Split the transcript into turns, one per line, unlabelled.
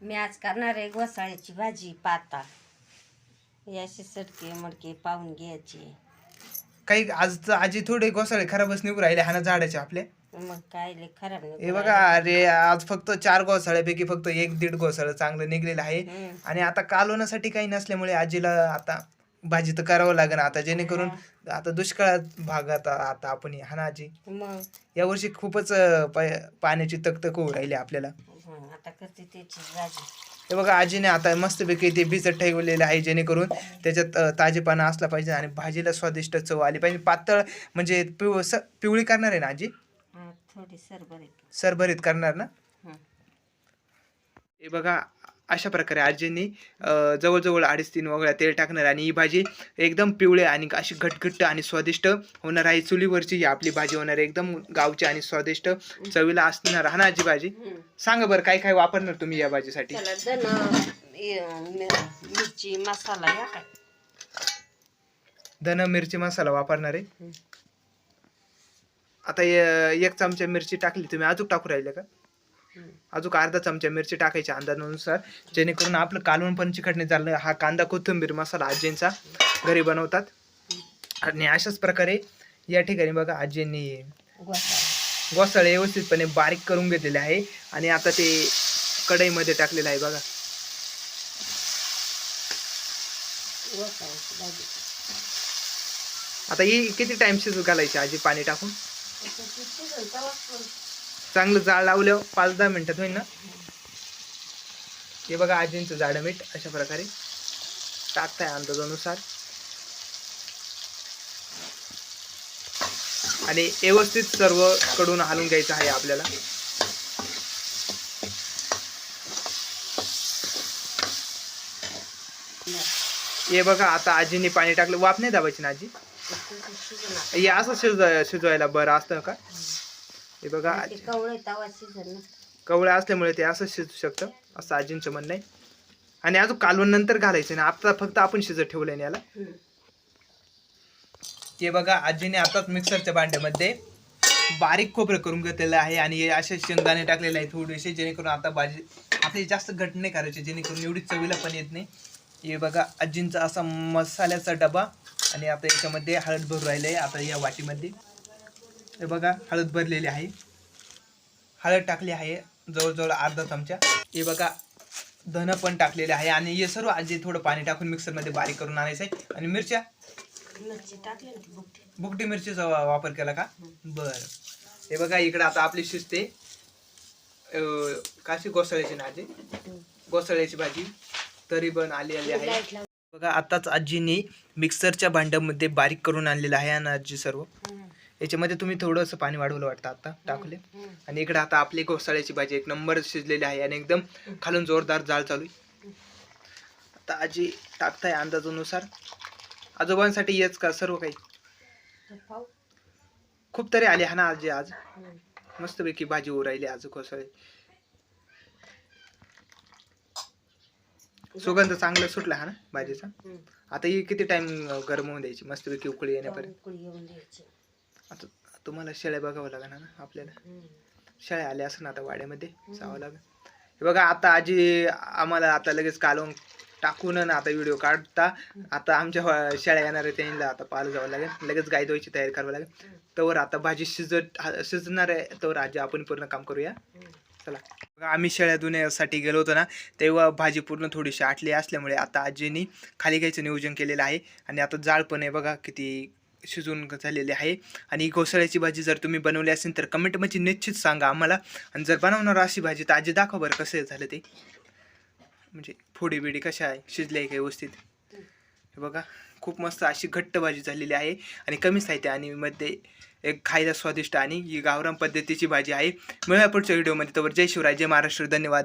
मी आज करणार आहे घोसाळ्याची भाजी पाता. याशी सटके मडके पाहून घ्यायची.
काही आज आजी थोडे घोसाळे खराबच निघू राहिले हा ना झाडाचे आपले.
मग काय लय खराब
हे बघा अरे आज फक्त चार घोसाळ्यापैकी फक्त एक दीड घोसाळं चांगलं निघलेलं आहे.
हम्म.
आणि आता कालवण्यासाठी काही नसल्यामुळे आजीला आता भाजी तर करावं लागेल आता जेणेकरून आता दुष्काळात भाग आता आता आपण हा ना आजी?
मग.
यावर्षी खूपच अं, पा- पाण्याची तकतक होऊ राहिली आपल्याला.
हं, आता करते त्याची भाजी.
हे बघा आजीने आता मस्तपैकी ते भिजत ठेवलेलं आहे जेणेकरून त्याच्यात अं, ताजेपणा असला पाहिजे आणि भाजीला स्वादिष्ट चव आली पाहिजे. पातळ म्हणजे पिव स- पिवळी करणार आहे ना आजी?
हं, थोडी
सरभरीत करणार ना?
हं.
हे बघा अशा प्रकारे आजींनी जवळजवळ अडीच तीन वगळ्या तेल टाकणार आणि ही भाजी एकदम पिवळे आणि अशी घटघट्ट आणि स्वादिष्ट होणार आहे चुलीवरची ही आपली भाजी होणार आहे एकदम गावची आणि स्वादिष्ट चवीला असणार हा ना आजी भाजी. सांगा बरं काय काय वापरणार तुम्ही या भाजीसाठी
मिरची मसाला या काय
धन मिरची मसाला वापरणार आहे. आता एक चमचा मिरची टाकली तुम्ही अजून टाकू राहिले का. अजून अर्धा चमचा मिरची टाकायची अंदाजानुसार जेणेकरून आपलं कालवण पण चिकटणे चाललं हा कांदा कोथिंबीर मसाला आजींचा घरी बनवतात. आणि अशाच प्रकारे या ठिकाणी बघा आजींनी
घोसाळा
गोसाळे व्यवस्थितपणे बारीक करून घेतलेले आहे. आणि आता ते कढईमध्ये टाकलेलं आहे बघा. आता ही किती टाइम शिजू घालायची आजी? पाणी टाकून? चांगलं जाळ लावलं पाच दहा मिनटात होईल ना? हे बघा आजींचं जाडं मीठ अशा प्रकारे टाकताय अंदाजानुसार. आणि व्यवस्थित सर्वकडून हालून घ्यायचं आहे आपल्याला. हे बघा आता आजींनी पाणी टाकलं. वाफ नाही दाबायची ना आजी? हे असं शिज शिजवायला बरं असतं का? हे बघा
ते कवळे तवा शिजन ना.
कवळ्या असल्यामुळे ते असं शिजू शकतं असं आजींचं म्हणणं आहे. आणि अजून कालवण नंतर घालायचं ना आता फक्त आपण शिजत ठेवलंय ना याला.
हे
बघा आजीने आताच मिक्सरच्या भांड्यामध्ये बारीक खोबरं करून घेतलेलं आहे आणि हे असे शेंगदाणे टाकलेले आहे थोडेसे जेणेकरून आता भाजी आपली जास्त घट नाही करायची जेणेकरून एवढी चवीला पण येत नाही. हे बघा आजींचा असा मसाल्याचा डबा आणि आता याच्यामध्ये हळद भरून राहिले आहे आता या वाटीमध्ये. हे बघा हळद भरलेली आहे. हळद टाकली आहे जवळजवळ अर्धा चमचा. हे बघा धन पण टाकलेले आहे आणि हे सर्व आजी थोडं पाणी टाकून मिक्सरमध्ये बारीक करून आणायचं आहे. आणि मिरच्या?
बुकटी.
मिरचीचा वापर केला का? बर. हे बघा इकडे आता आपली शिजते. काशी गोसाळ्याची ना आजी? गोसाळ्याची भाजी. तरी पण आली आली आहे. बघा आताच आजीने मिक्सरच्या भांड्यामध्ये बारीक करून आणलेलं आहे आणि आजी सर्व. याच्यामध्ये तुम्ही थोडंसं पाणी वाढवलं वाटतं आता टाकले. आणि इकडे आता आपली घोसाळ्याची भाजी एक नंबर शिजलेली आहे आणि एकदम खालून जोरदार जाळ चालू आहे. आता आजी टाकताय अंदाजानुसार. आजोबांसाठी येच का सर्व काही. खूप तरी आले हा ना आजी आज. मस्तपैकी भाजी राहिली आज घोसाळे. सुगंध चांगला सुटला हा ना भाजीचा. आता ही किती टाइम गरम होऊन द्यायची? मस्तपैकी उकळी येण्यापर्यंत. आता तुम्हाला शेळ्या बघावं लागणार ना आपल्याला.
हं.
शेळ्या आल्या असं आता वाड्यामध्ये जावं लागेल. हे बघा आता आजी आम्हाला आता लगेच कालवून टाकून ना आता व्हिडिओ काढता. आता आमच्या शेळ्या येणार आहे त्यांना आता पाहायला जावं लागेल. लगेच गाय धुवायची तयारी करावं लागेल. तवर आता भाजी शिजत शिजणार आहे. तवर आजी आपण पूर्ण काम करूया. चला. बघा, आम्ही शेळ्या धुण्यासाठी गेलो होतो ना तेव्हा भाजी पूर्ण थोडीशी आटली असल्यामुळे आता आजीनी खाली घ्यायचं नियोजन केलेलं आहे. आणि आता जाळ पण आहे बघा किती शिजून झालेली आहे. आणि घोसाळ्याची भाजी जर तुम्ही बनवली असेल तर कमेंटमध्ये निश्चित सांगा आम्हाला. आणि जर बनवणार अशी भाजी तर आजी दाखवा बरं कसं झालं ते. म्हणजे फोडी बिडी कशा आहे शिजले आहे का व्यवस्थित? हे बघा खूप मस्त अशी घट्ट भाजी झालेली आहे. आणि कमी साहित्य आणि मध्ये एक खायला स्वादिष्ट आणि ही गावरान पद्धतीची भाजी आहे. मिळूया पुढच्या व्हिडिओमध्ये तर जय शिवराय जय महाराष्ट्र. धन्यवाद.